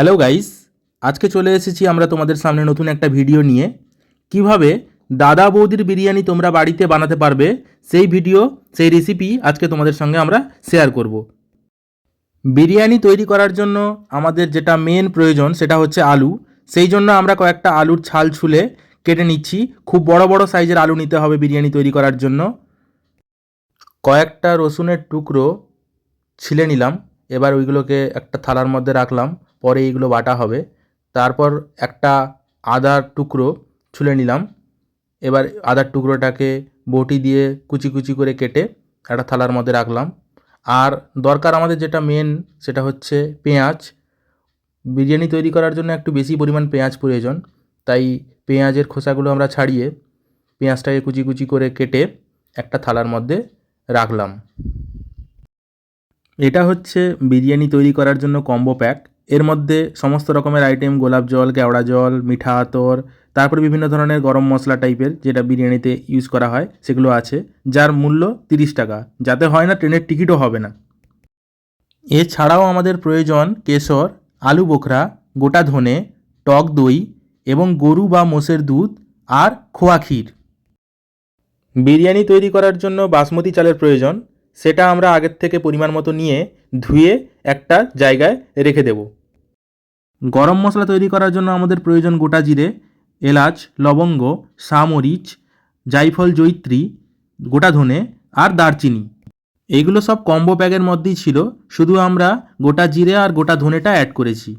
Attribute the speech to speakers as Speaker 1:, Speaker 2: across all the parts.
Speaker 1: Hello guys আজকে চলে এসেছি আমরা তোমাদের সামনে নতুন একটা ভিডিও নিয়ে। কীভাবে দাদা বৌদির বিরিয়ানি তোমরা বাড়িতে বানাতে পারবে, সেই ভিডিও সেই রেসিপি আজকে তোমাদের সঙ্গে আমরা শেয়ার করব। বিরিয়ানি তৈরি করার জন্য আমাদের যেটা মেন প্রয়োজন সেটা হচ্ছে আলু। সেই জন্য আমরা কয়েকটা আলুর ছাল ছুলে কেটে নিচ্ছি। খুব বড় বড় সাইজের আলু নিতে হবে বিরিয়ানি তৈরি করার জন্য। কয়েকটা রসুনের টুকরো ছিলে নিলাম। এবার ওইগুলোকে একটা থালার মধ্যে রাখলাম। পরে এইগুলো বাটা হবে। তারপর একটা আদার টুকরো ছুলে নিলাম। এবার আদার টুকরোটাকে বটি দিয়ে কুচি কুচি করে কেটে একটা থালার মধ্যে রাখলাম। আর দরকার আমাদের যেটা মেন সেটা হচ্ছে পেঁয়াজ। বিরিয়ানি তৈরি করার জন্য একটু বেশি পরিমাণ পেঁয়াজ প্রয়োজন। তাই পেঁয়াজের খোসাগুলো আমরা ছাড়িয়ে পেঁয়াজটাকে কুচি কুচি করে কেটে একটা থালার মধ্যে রাখলাম। এটা হচ্ছে বিরিয়ানি তৈরি করার জন্য কম্বো প্যাক এর মধ্যে সমস্ত রকমের আইটেম গোলাপ জল, কেওড়া জল, মিঠা আতর, তারপরে বিভিন্ন ধরনের গরম মশলা টাইপের যেটা বিরিয়ানিতে ইউজ করা হয়, সেগুলো আছে, যার মূল্য তিরিশ টাকা। যাতে হয় না, ট্রেনের টিকিটও হবে না। এছাড়াও আমাদের প্রয়োজন কেশর, আলু বোখরা, গোটা ধনে, টক দই এবং গরু বা মোষের দুধ আর খোয়া ক্ষীর। বিরিয়ানি তৈরি করার জন্য বাসমতি চালের প্রয়োজন, সেটা আমরা আগের থেকে পরিমাণ মতো নিয়ে ধুয়ে একটা জায়গায় রেখে দেব। গরম মশলা তৈরি করার জন্য আমাদের প্রয়োজন গোটা জিরে, এলাচ, লবঙ্গ সামরিচ জাইফল জৈত্রী, গোটা ধনে আর দারচিনি। এইগুলো সব কম্বো প্যাকের মধ্যেই ছিল, শুধু আমরা গোটা জিরে আর গোটা ধনেটা অ্যাড করেছি।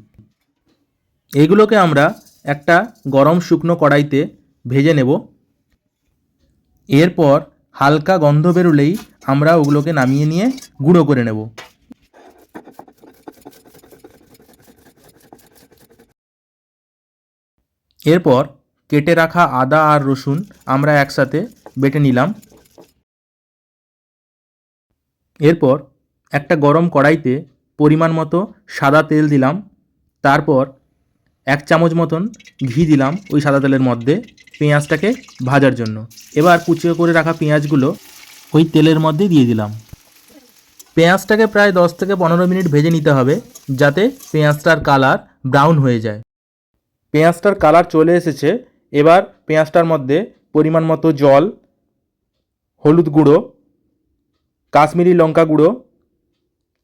Speaker 1: এগুলোকে আমরা একটা গরম শুকনো কড়াইতে ভেজে নেব। এরপর হালকা গন্ধ বেরোলেই আমরা ওগুলোকে নামিয়ে নিয়ে গুঁড়ো করে নেব। এরপর কেটে রাখা আদা আর রসুন আমরা একসাথে বেটে নিলাম। এরপর একটা গরম কড়াইতে পরিমাণ মতো সাদা তেল দিলাম। তারপর এক চামচ মতন ঘি দিলাম ওই সাদা তেলের মধ্যে পেঁয়াজটাকে ভাজার জন্য। এবার কুচিয়ে করে রাখা পেঁয়াজগুলো ওই তেলের মধ্যে দিয়ে দিলাম। পেঁয়াজটাকে প্রায় দশ থেকে পনেরো মিনিট ভেজে নিতে হবে যাতে পেঁয়াজটার কালার ব্রাউন হয়ে যায়। পেঁয়াজটার কালার চলে এসেছে। এবার পেঁয়াজটার মধ্যে পরিমাণ মতো জল, হলুদ গুঁড়ো, কাশ্মীরি লঙ্কা গুঁড়ো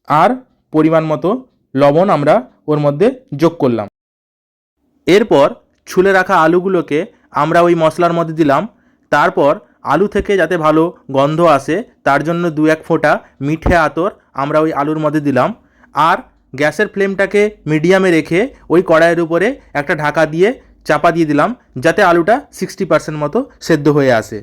Speaker 1: আর পরিমাণ মতো লবণ আমরা ওর মধ্যে যোগ করলাম। এরপর ছুলে রাখা আলুগুলোকে আমরা ওই মশলার মধ্যে দিলাম। তারপর আলু থেকে যাতে ভালো গন্ধ আসে, তার জন্য দু এক ফোঁটা মিঠে আতর আমরা ওই আলুর মধ্যে দিলাম। আর গ্যাসের ফ্লেমটাকে মিডিয়ামে রেখে ওই কড়াইয়ের উপরে একটা ঢাকা দিয়ে চাপা দিয়ে দিলাম, যাতে আলুটা সিক্সটি পার্সেন্ট মতো সেদ্ধ হয়ে আসে।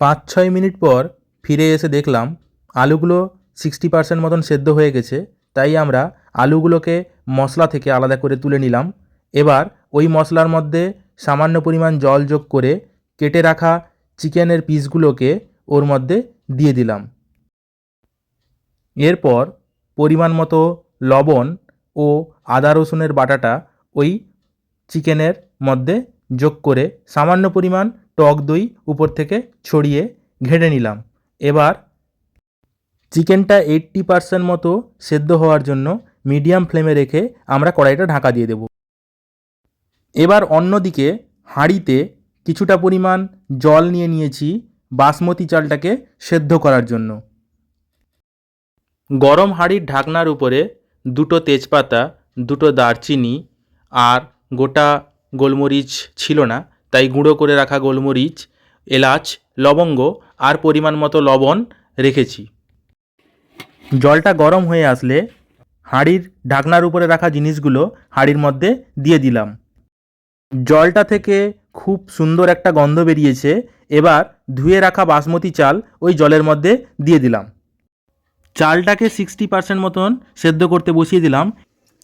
Speaker 1: পাঁচ ছয় মিনিট পর ফিরে এসে দেখলাম, আলুগুলো সিক্সটি পার্সেন্ট মতন সেদ্ধ হয়ে গেছে, তাই আমরা আলুগুলোকে মশলা থেকে আলাদা করে তুলে নিলাম। এবার ওই মশলার মধ্যে সামান্য পরিমাণ জল যোগ করে কেটে রাখা চিকেনের পিসগুলোকে ওর মধ্যে দিয়ে দিলাম। এরপর পরিমাণ মতো লবণ ও আদা রসুনের বাটাটা ওই চিকেনের মধ্যে যোগ করে সামান্য পরিমাণ টক দই উপর থেকে ছড়িয়ে ঘেঁটে নিলাম। এবার চিকেনটা এইট্টি পার্সেন্ট মতো সেদ্ধ হওয়ার জন্য মিডিয়াম ফ্লেমে রেখে আমরা কড়াইটা ঢাকা দিয়ে দেব। এবার অন্যদিকে হাঁড়িতে কিছুটা পরিমাণ জল নিয়ে নিয়েছি বাসমতি চালটাকে সেদ্ধ করার জন্য। গরম হাঁড়ির ঢাকনার উপরে দুটো তেজপাতা, দুটো দারচিনি আর গোটা গোলমরিচ ছিল না, তাই গুঁড়ো করে রাখা গোলমরিচ, এলাচ, লবঙ্গ আর পরিমাণ মতো লবণ রেখেছি। জলটা গরম হয়ে আসলে হাঁড়ির ঢাকনার উপরে রাখা জিনিসগুলো হাঁড়ির মধ্যে দিয়ে দিলাম। জলটা থেকে খুব সুন্দর একটা গন্ধ বেরিয়েছে, এবার ধুয়ে রাখা বাসমতি চাল ওই জলের মধ্যে দিয়ে দিলাম। চালটাকে সিক্সটি পার্সেন্ট মতন সেদ্ধ করতে বসিয়ে দিলাম।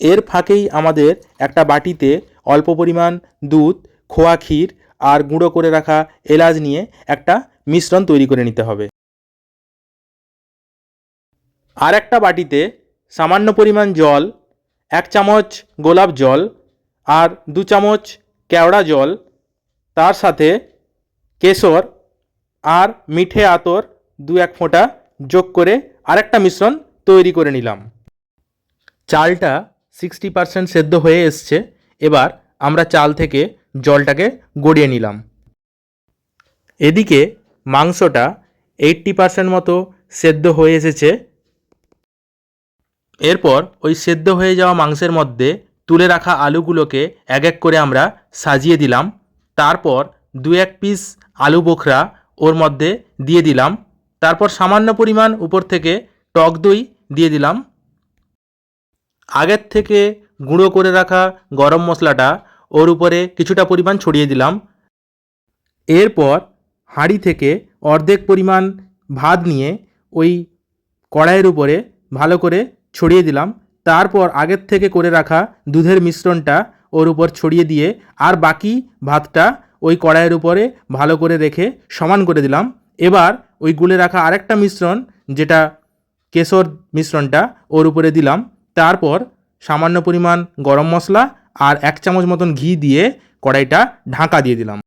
Speaker 1: এর ফাঁকেই আমাদের একটা বাটিতে অল্প পরিমাণ দুধ, খোয়া ক্ষীর আর গুঁড়ো করে রাখা এলাচ নিয়ে একটা মিশ্রণ তৈরি করে নিতে হবে। আর একটা বাটিতে সামান্য পরিমাণ জল, এক চামচ গোলাপ জল আর দু চামচ কেওড়া জল, তার সাথে কেশর আর মিঠে আতর দু এক ফোঁটা যোগ করে আরেকটা মিশ্রণ তৈরি করে নিলাম। চালটা সিক্সটি পার্সেন্ট সেদ্ধ হয়ে এসছে। এবার আমরা চাল থেকে জলটাকে গড়িয়ে নিলাম। এদিকে মাংসটা এইট্টি পার্সেন্ট মতো সেদ্ধ হয়ে এসেছে। এরপর ওই সেদ্ধ হয়ে যাওয়া মাংসের মধ্যে তুলে রাখা আলুগুলোকে এক এক করে আমরা সাজিয়ে দিলাম। তারপর দু এক পিস আলু বোখরা ওর মধ্যে দিয়ে দিলাম। তারপর সামান্য পরিমাণ উপর থেকে টক দই দিয়ে দিলাম। আগের থেকে গুঁড়ো করে রাখা গরম মশলাটা ওর উপরে কিছুটা পরিমাণ ছড়িয়ে দিলাম। এরপর হাঁড়ি থেকে অর্ধেক পরিমাণ ভাত নিয়ে ওই কড়াইয়ের উপরে ভালো করে ছড়িয়ে দিলাম। তারপর আগের থেকে করে রাখা দুধের মিশ্রণটা ওর উপর ছড়িয়ে দিয়ে আর বাকি ভাতটা ওই কড়াইয়ের উপরে ভালো করে রেখে সমান করে দিলাম। এবার ওই গুলে রাখা আরেকটা মিশ্রণ, যেটা কেশর মিশ্রণটা ওর উপরে দিলাম। তারপর সামান্য পরিমাণ গরম মশলা আর এক চামচ মতন ঘি দিয়ে কড়াইটা ঢাকা দিয়ে দিলাম।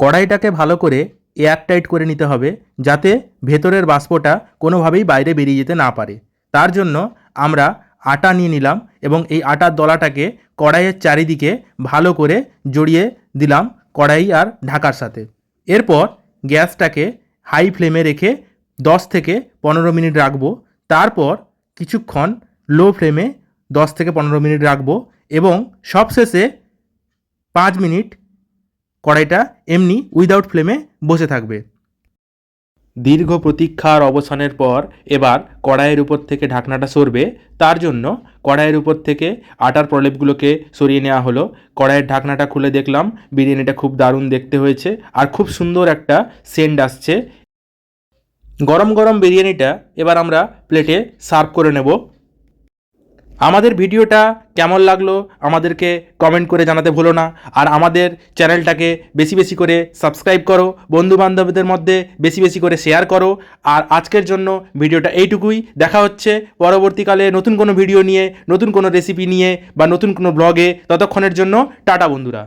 Speaker 1: কড়াইটাকে ভালো করে এয়ার টাইট করে নিতে হবে, যাতে ভেতরের বাষ্পটা কোনোভাবেই বাইরে বেরিয়ে যেতে না পারে। তার জন্য আমরা আটা নিয়ে নিলাম এবং এই আটার দলাটাকে কড়াইয়ের চারিদিকে ভালো করে জড়িয়ে দিলাম কড়াই আর ঢাকার সাথে। এরপর গ্যাসটাকে হাই ফ্লেমে রেখে দশ থেকে পনেরো মিনিট রাখব। তারপর কিছুক্ষণ লো ফ্লেমে দশ থেকে পনেরো মিনিট রাখব এবং সবশেষে পাঁচ মিনিট কড়াইটা এমনি উইদাউট ফ্লেমে বসে থাকবে। দীর্ঘ প্রতীক্ষার অবসানের পর এবার কড়াইয়ের উপর থেকে ঢাকনাটা সরবে। তার জন্য কড়াইয়ের উপর থেকে আটার প্রলেপগুলোকে সরিয়ে নেওয়া হলো। কড়াইয়ের ঢাকনাটা খুলে দেখলাম, বিরিয়ানিটা খুব দারুণ দেখতে হয়েছে আর খুব সুন্দর একটা সেন্ট আসছে। গরম গরম বিরিয়ানিটা এবার আমরা প্লেটে সার্ভ করে নেব। আমাদের ভিডিওটা কেমন লাগল আমাদেরকে কমেন্ট করে জানাতে ভুলো না। আর আমাদের চ্যানেলটাকে বেশি বেশি করে সাবস্ক্রাইব করো বন্ধু বান্ধবদের মধ্যে বেশি বেশি করে শেয়ার করো। আর আজকের জন্য ভিডিওটা এইটুকুই। দেখা হচ্ছে পরবর্তীকালে নতুন কোনো ভিডিও নিয়ে, নতুন কোনো রেসিপি নিয়ে বা নতুন কোনো ব্লগে ততক্ষণের জন্য টাটা বন্ধুরা।